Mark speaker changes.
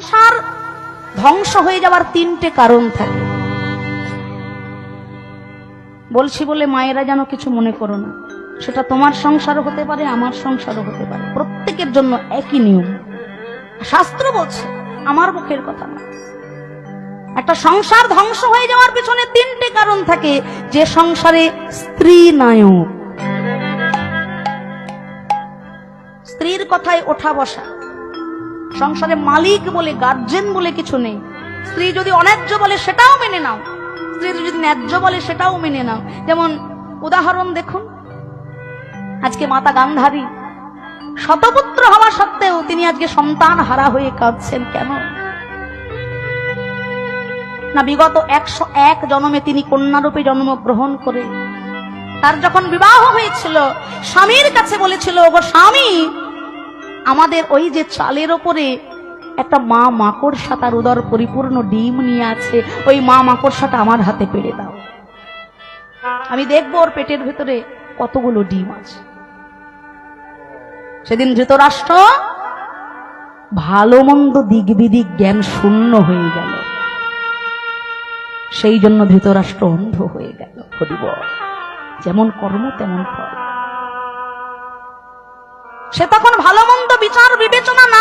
Speaker 1: সংসার ধ্বংস হয়ে যাওয়ার তিনটে কারণ থাকে। বলছি বলে মায়েরা যেন কিছু মনে করো না। সেটা তোমার সংসারও হতে পারে, আমার সংসারও হতে পারে। প্রত্যেকের জন্য একই নিয়ম। শাস্ত্র বলছে, আমার মুখের কথা না। একটা সংসার ধ্বংস হয়ে যাওয়ার পিছনে তিনটে কারণ থাকে, যে সংসারে স্ত্রী নায়ক। স্ত্রীর কথায় ওঠা বসা। সংসারে মালিক বলে গার্জেন বলে কিছু নেই। স্ত্রী যদি অন্যায্য বলে, সেটাও মেনে নাও। স্ত্রী যদি ন্যায্য বলে, সেটাও মেনে নাও। যেমন উদাহরণ দেখুন, আজকে মাতা গান্ধারী শতপুত্র হওয়া সত্ত্বেও তিনি আজকে সন্তান হারা হয়ে কাঁদছেন কেন? না, বিগত একশো এক জন্মে তিনি কন্যারূপে জন্মগ্রহণ করে, তার যখন বিবাহ হয়েছিল, স্বামীর কাছে বলেছিল গো স্বামী আমাদের ওই যে চালের ওপরে একটা মা মাকড়সা তার উদর পরিপূর্ণ ডিম নিয়ে আছে, ওই মা মাকড়সাটা আমার হাতে পেড়ে দাও। আমি দেখব ওর পেটের ভেতরে কতগুলো ডিম আছে। সেদিন ধৃতরাষ্ট্র ভালো মন্দ দিক বিদিক জ্ঞান শূন্য হয়ে গেল। সেই জন্য ধৃতরাষ্ট্র অন্ধ হয়ে গেল। যেমন কর্ম তেমন ফল। সে তখন ভালো মন্দ বিচার বিবেচনা না